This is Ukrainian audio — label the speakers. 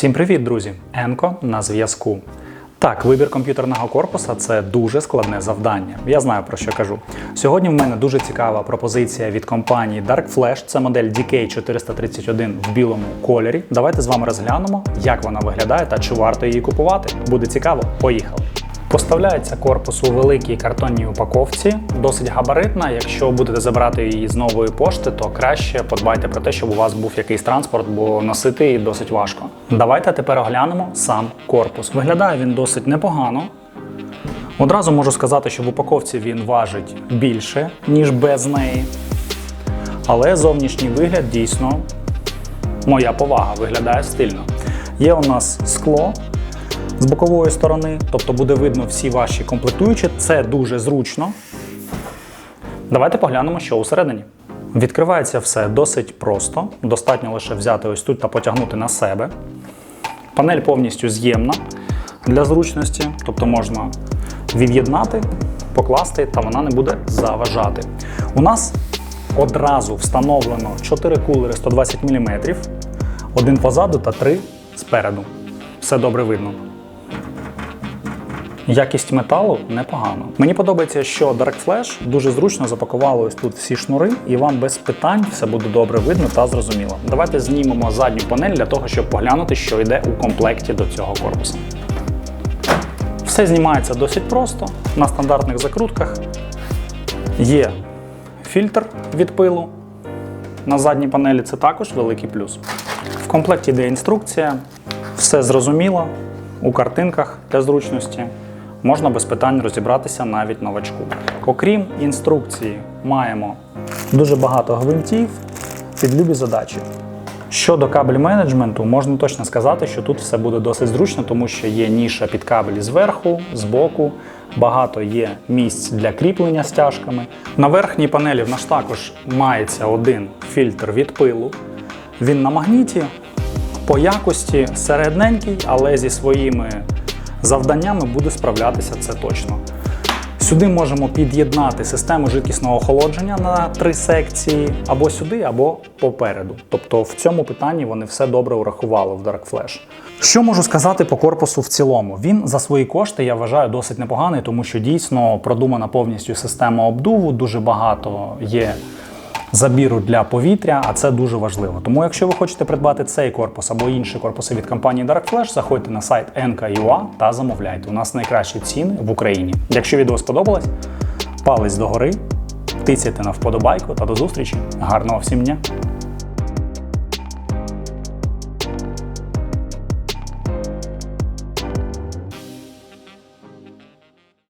Speaker 1: Всім привіт, друзі! Енко на зв'язку. Так, вибір комп'ютерного корпуса це дуже складне завдання. Я знаю про що кажу. Сьогодні в мене дуже цікава пропозиція від компанії Dark Flash. Це модель DK431 в білому кольорі. Давайте з вами розглянемо, як вона виглядає та чи варто її купувати. Буде цікаво. Поїхали! Поставляється корпус у великій картонній упаковці, досить габаритна. Якщо будете забирати її з нової пошти, то краще подбайте про те, щоб у вас був якийсь транспорт, бо носити її досить важко. Давайте тепер оглянемо сам корпус. Виглядає він досить непогано. Одразу можу сказати, що в упаковці він важить більше, ніж без неї. Але зовнішній вигляд дійсно моя повага, виглядає стильно. Є у нас скло з бокової сторони, тобто буде видно всі ваші комплектуючі. Це дуже зручно. Давайте поглянемо, що усередині. Відкривається все досить просто. Достатньо лише взяти ось тут та потягнути на себе. Панель повністю з'ємна для зручності, тобто можна від'єднати, покласти, та вона не буде заважати. У нас одразу встановлено 4 кулери 120 мм, один позаду та 3 спереду. Все добре видно. Якість металу непогано. Мені подобається, що Dark Flash дуже зручно запакували ось тут всі шнури, і вам без питань все буде добре видно та зрозуміло. Давайте знімемо задню панель для того, щоб поглянути, що йде у комплекті до цього корпусу. Все знімається досить просто на стандартних закрутках. Є фільтр від пилу. На задній панелі це також великий плюс. В комплекті йде інструкція, все зрозуміло у картинках для зручності. Можна без питань розібратися навіть новачку. Окрім інструкції, маємо дуже багато гвинтів під любі задачі. Щодо кабель менеджменту, можна точно сказати, що тут все буде досить зручно, тому що є ніша під кабелі зверху, збоку, багато є місць для кріплення стяжками. На верхній панелі в нас також мається один фільтр від пилу. Він на магніті, по якості середненький, але зі своїми завданнями буде справлятися це точно. Сюди можемо під'єднати систему жидкісного охолодження на три секції, або сюди, або попереду. Тобто в цьому питанні вони все добре урахували в Dark Flash. Що можу сказати по корпусу в цілому? Він за свої кошти я вважаю досить непоганий, тому що дійсно продумана повністю система обдуву, дуже багато є забіру для повітря, а це дуже важливо. Тому, якщо ви хочете придбати цей корпус або інші корпуси від компанії Dark Flash, заходьте на сайт NK.ua та замовляйте. У нас найкращі ціни в Україні. Якщо відео сподобалось, палець догори, тицяйте на вподобайку та до зустрічі. Гарного всім дня!